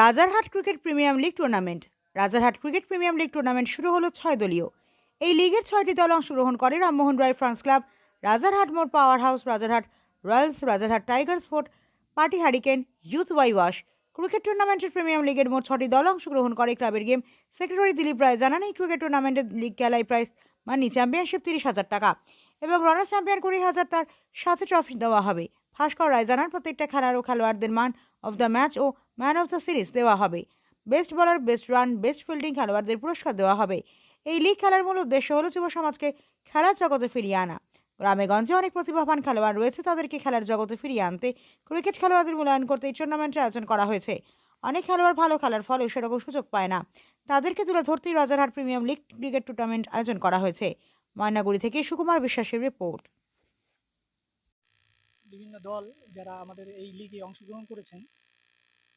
Rajarhat cricket premium league tournament. Rajarhat cricket premium league tournament শুরু হলো ছয় দলীয়। এই লিগের ছয়টি দল অংশগ্রহণ করে Rammohan Roy France club, Rajarhat Mor power house, Rajarhat royals, Rajarhat tigers fort, party hurricane youth ওয়াইওয়াশ। Cricket টুর্নামেন্টের প্রিমিয়াম লিগের মোট ছটি দল অংশগ্রহণ করে ক্লাবের গেম। সেক্রেটারি দিলীপ রায় জানান, এই ক্রিকেট টুর্নামেন্টের লিগ খেলায় প্রাইস মানি চ্যাম্পিয়নশিপ তিরিশ হাজার টাকা এবং রানার চ্যাম্পিয়ন কুড়ি হাজার তার সাথে ট্রফি দেওয়া হবে। ভাস্কর রায় জানান, প্রত্যেকটা খেলার ও খেলোয়াড়দের মান অফ দ্য ম্যাচ ও ম্যান অফ দ্য সিরিজ দেওয়া হবে। বেস্ট বলার, বেস্ট রান, বেস্ট ফিল্ডিং খেলোয়াড়দের পুরস্কার দেওয়া হবে। এই লিগ খেলার মূল উদ্দেশ্য হলো যুব সমাজকে খেলার জগতে ফিরিয়ে আনা। গ্রামে গঞ্জে অনেক প্রতিভাবান খেলোয়াড় রয়েছে তাদেরকে খেলার জগতে ফিরিয়ে আনতে। ক্রিকেট খেলোয়াড়দের মূল্যায়ন করতে এই টুর্নামেন্টের আয়োজন করা হয়েছে। অনেক খেলোয়াড় ভালো খেলার ফলে সেরকম সুযোগ পায় না। তাদেরকে তুলে ধরতেই Rajarhat premium league cricket tournament আয়োজন করা হয়েছে। ময়নাগুড়ি থেকে সুকুমার বিশ্বাসের রিপোর্ট। বিভিন্ন দল যারা আমাদের এই লিগে অংশগ্রহণ করেছেন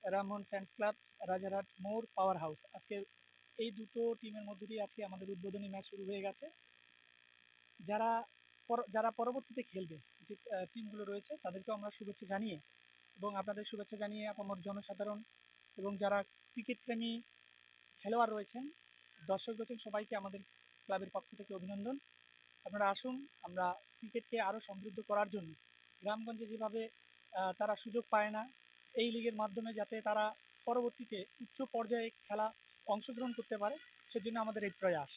Rammohan fans club Rajarhat Mor power house আজকে এই দুটো টিমের মধ্যে দিয়ে আজকে আমাদের উদ্বোধনী ম্যাচ শুরু হয়ে গেছে। যারা যারা পরবর্তীতে খেলবে, যে টিমগুলো রয়েছে, তাদেরকেও আমরা শুভেচ্ছা জানিয়ে এবং আপনাদের শুভেচ্ছা জানিয়ে আমার জনসাধারণ এবং যারা ক্রিকেট প্রেমী খেলোয়াড় রয়েছেন, দর্শক রয়েছেন, সবাইকে আমাদের ক্লাবের পক্ষ থেকে অভিনন্দন। আপনারা আসুন, আমরা ক্রিকেটকে আরও সমৃদ্ধ করার জন্য গ্রামগঞ্জে যেভাবে তারা সুযোগ পায় না এই লিগের মাধ্যমে যাতে তারা পরবর্তীতে উচ্চ পর্যায়ে খেলা অংশগ্রহণ করতে পারে, সেজন্য আমাদের এই প্রয়াস।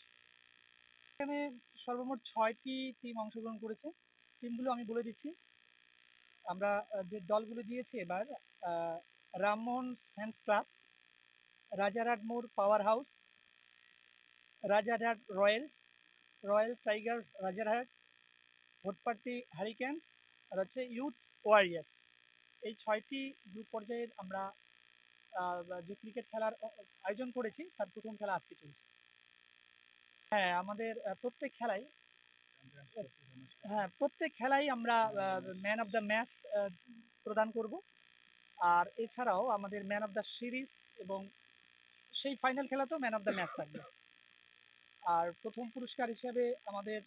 এখানে সর্বমোট ছয়টি টিম অংশগ্রহণ করেছে। টিমগুলো আমি বলে দিচ্ছি। আমরা যে দলগুলো দিয়েছি এবার Rammohan fans club Rajarhat Mor power house Rajarhat royals royal tiger Rajarhat, ভোটপার্টি hurricanes আর হচ্ছে ইউথ ওয়ারিয়ার্স এই ছয়টি গ্রুপ পর্যায়ের আমরা যে ক্রিকেট খেলার আয়োজন করেছি, তার প্রথম খেলা আজকে চলছে। হ্যাঁ আমাদের প্রত্যেক খেলাই হ্যাঁ প্রত্যেক খেলাই আমরা ম্যান অফ দ্য ম্যাচ প্রদান করব। আর এছাড়াও আমাদের ম্যান অফ দ্য সিরিজ এবং সেই ফাইনাল খেলাতেও ম্যান অফ দ্য ম্যাচ থাকবে। আর প্রথম পুরস্কার হিসাবে আমাদের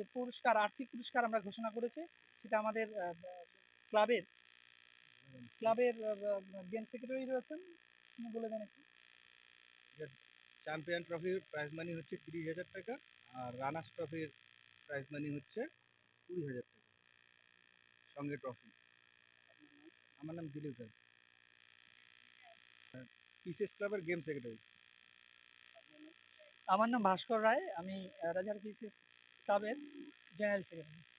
যে পুরস্কার আর্থিক পুরস্কার আমরা ঘোষণা করেছি সেটা আমাদের ক্লাবের ক্লাবের গেম সেক্রেটারি রয়েছেন তিনি বলে দেন একটু। চ্যাম্পিয়ন ট্রফির প্রাইজ মানি হচ্ছে তিরিশ হাজার টাকা আর রানার্স ট্রফির প্রাইজ মানি হচ্ছে কুড়ি হাজার টাকা। সঙ্গে ট্রফি আমার নাম দিলীপ রায়। পিসিএস ক্লাবের গেম সেক্রেটারি আমার নাম ভাস্কর রায় আমি রাজার পিসিস ক্লাবের জেনারেল সেক্রেটারি